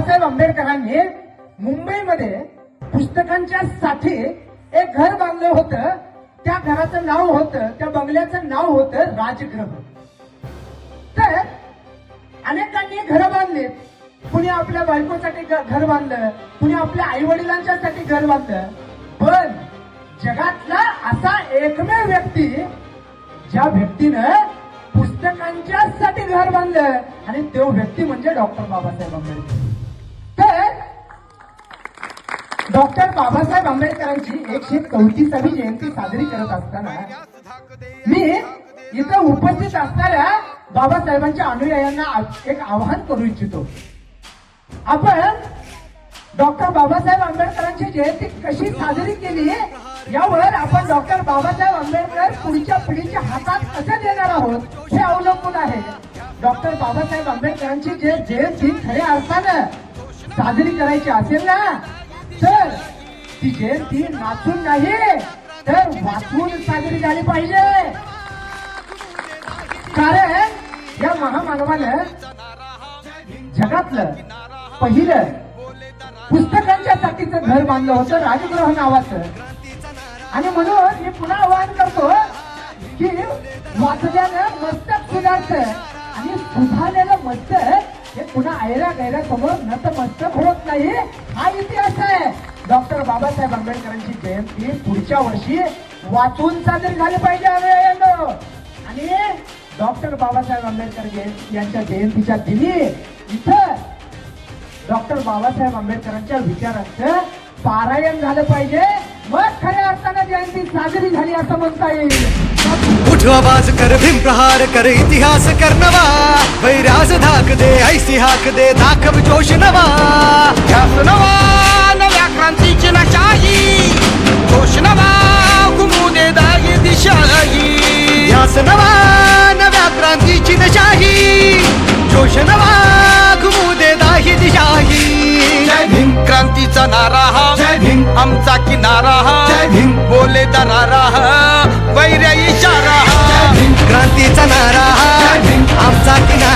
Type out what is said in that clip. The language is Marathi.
बाबासाहेब आंबेडकरांनी मुंबईमध्ये पुस्तकांच्या साठी एक घर बांधलं होतं. त्या घराचं नाव होतं त्या बंगल्याचं नाव होतं राजगृह. तर अनेकांनी घरं बांधली. कुणी आपल्या बायकोसाठी घर बांधलं कुणी आपल्या आई वडिलांच्यासाठी घर बांधलं. पण जगातला असा एकमेव व्यक्ती ज्या व्यक्तीनं पुस्तकांच्यासाठी घर बांधलं आणि तो व्यक्ती म्हणजे डॉक्टर बाबासाहेब आंबेडकर. तर डॉक्टर बाबासाहेब आंबेडकरांची एकशे चौतीसावी जयंती साजरी करत असताना मी इथं उपस्थित असणाऱ्या बाबासाहेबांच्या अनुयायांना एक आवाहन करू इच्छितो. आपण डॉक्टर बाबासाहेब आंबेडकरांची जयंती कशी साजरी केली यावर आपण डॉक्टर बाबासाहेब आंबेडकर पुढच्या पिढीच्या हातात कसे देणार आहोत हे अवलंबून आहे. डॉक्टर बाबासाहेब आंबेडकरांची जे जयंती खऱ्या अर्थानं साजरी करायची असेल ना तर ती जयंती नाचून नाही तर वाचून साजरी झाली पाहिजे. कारण या महामानवानं जगातलं पहिलं पुस्तकांच्या साठीचं घर बांधलं होतं राजगृह नावाचं. आणि म्हणून मी पुन्हा आवाहन करतो की वाचल्यानं मस्तक सुधारतं आणि सुधारलेलं मस्तक हे पुन्हा ऐरा गैरा समोर नतमस्तक होत नाही. हा इतिहास आहे. डॉक्टर बाबासाहेब आंबेडकरांची जयंती पुढच्या वर्षी वाचून साजरी झाली पाहिजे आणि डॉक्टर बाबासाहेब आंबेडकर यांच्या जयंतीच्या दिनी इथं डॉक्टर बाबासाहेब आंबेडकरांच्या विचारांचं पारायण झालं पाहिजे. मग खऱ्या अर्थानं जयंती साजरी झाली असं म्हणता येईल. उठ आवाज कर भीम प्रहार कर इतिहास कर नवा. वैराज धाक दे ऐसी हाक दे दाखव जोश नवा. ध्यास नवा नव्या क्रांतीची नशाही. जोश नवा घुमू दे दागी दिशाही. यास नवा नव्या क्रांतीची नशाही. जोश नवा आमचा किनारा हा. बोले दरारा वैर्य इशारा क्रांतीचा नारा. आमचा किनारा